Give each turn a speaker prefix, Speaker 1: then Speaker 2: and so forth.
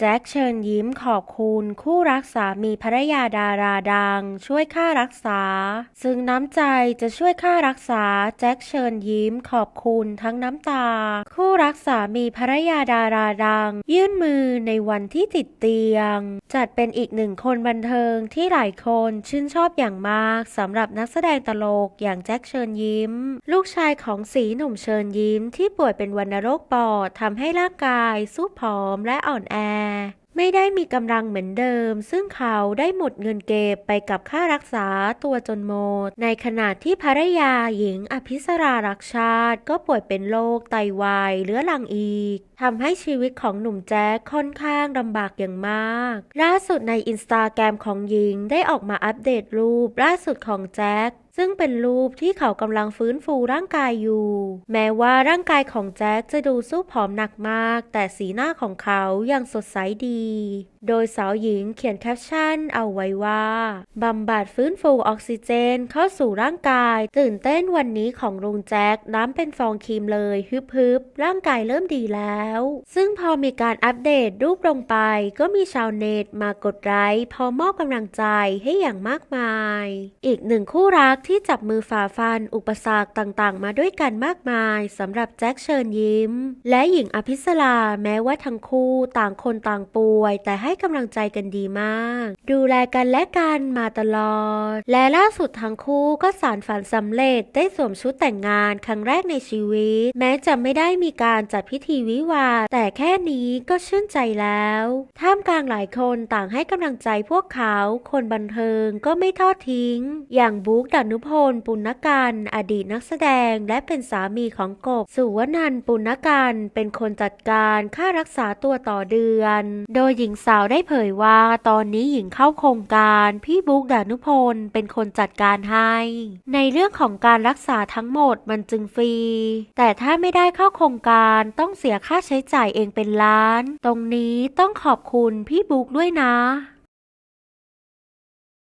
Speaker 1: แจ็คเชิญยิ้มขอบคุณคู่รักสามีภรรยาดาราดัง ช่วยค่ารักษา ซึ่งน้ำใจจะช่วยค่ารักษา แจ็คเชิญยิ้มขอบคุณทั้งน้ำตา คู่รักสามีภรรยาดาราดัง ยื่นมือในวันที่ติดเตียง จัดเป็นอีกหนึ่งคนบันเทิงที่หลายคนชื่นชอบอย่างมากสำหรับนักแสดงตลกอย่างแจ็คเชิญยิ้ม ลูกชายของสีหนุ่มเชิญยิ้มที่ป่วยเป็นวัณโรคปอดทำให้ร่างกายสู้ผอมและอ่อนแอไม่ได้มีกำลังเหมือนเดิม ซึ่งเขาได้หมดเงินเก็บไปกับค่ารักษาตัวจนหมด ในขณะที่ภรรยาหญิงอภิสรารักชาติ ก็ป่วยเป็นโรคไตวายเรื้อรังอีกทำให้ชีวิตของหนุ่มแจ๊คค่อนข้างลำบากอย่างมาก ล่าสุดในอินสตาแกรมของหญิงได้ออกมาอัปเดตรูปล่าสุดของแจ๊ค ซึ่งเป็นรูปที่เขากำลังฟื้นฟูร่างกายอยู่ แม้ว่าร่างกายของแจ็คจะดูสู้ผอมหนักมาก แต่สีหน้าของเขายังสดใสดี โดยสาวหญิงเขียนแคปชั่นเอาไว้ว่าบำบัดฟื้นฟูออกซิเจนเข้าสู่ร่างกาย ตื่นเต้นวันนี้ของลุงแจ็คน้ำเป็นฟองครีมเลยฮึบฮึบร่างกายเริ่มดีแล้ว ซึ่งพอมีการอัปเดตรูปลงไป ก็มีชาวเน็ตมากดไลค์พอมอบกำลังใจให้อย่างมากมาย อีกหนึ่งคู่รักที่จับมือฝ่าฟัน อุปสรรคต่างๆ มาด้วยกันมากมายสำหรับแจ็คเชิญยิ้ม และหญิงอภิสราแม้ว่าทั้งคู่ต่างคนต่างป่วย แต่ให้กำลังใจกันดีมาก ดูแลกันและกันมาตลอด และล่าสุดทั้งคู่ก็สารฝันสำเร็จได้สวมชุดแต่งงานครั้งแรกในชีวิต แม้จะไม่ได้มีการจัดพิธีวิวา แต่แค่นี้ก็ชื่นใจแล้ว ท่ามกลางหลายคนต่างให้กำลังใจพวกเขา คนบันเทิงก็ไม่ทอดทิ้ง อย่างบุ๊กดานุุพล ปุณกันอดีตนักแสดงและเป็นสามีของกบ สุวนันปุณกันเป็นคนจัดการค่ารักษาตัวต่อเดือน โดยหญิงสาวได้เผยว่าตอนนี้หญิงเข้าโครงการพี่บุ๊กดานุพลเป็นคนจัดการให้ ในเรื่องของการรักษาทั้งหมดมันจึงฟรี แต่ถ้าไม่ได้เข้าโครงการต้องเสียค่าใช้จ่ายเองเป็นล้าน ตรงนี้ต้องขอบคุณพี่บุ๊กด้วยนะ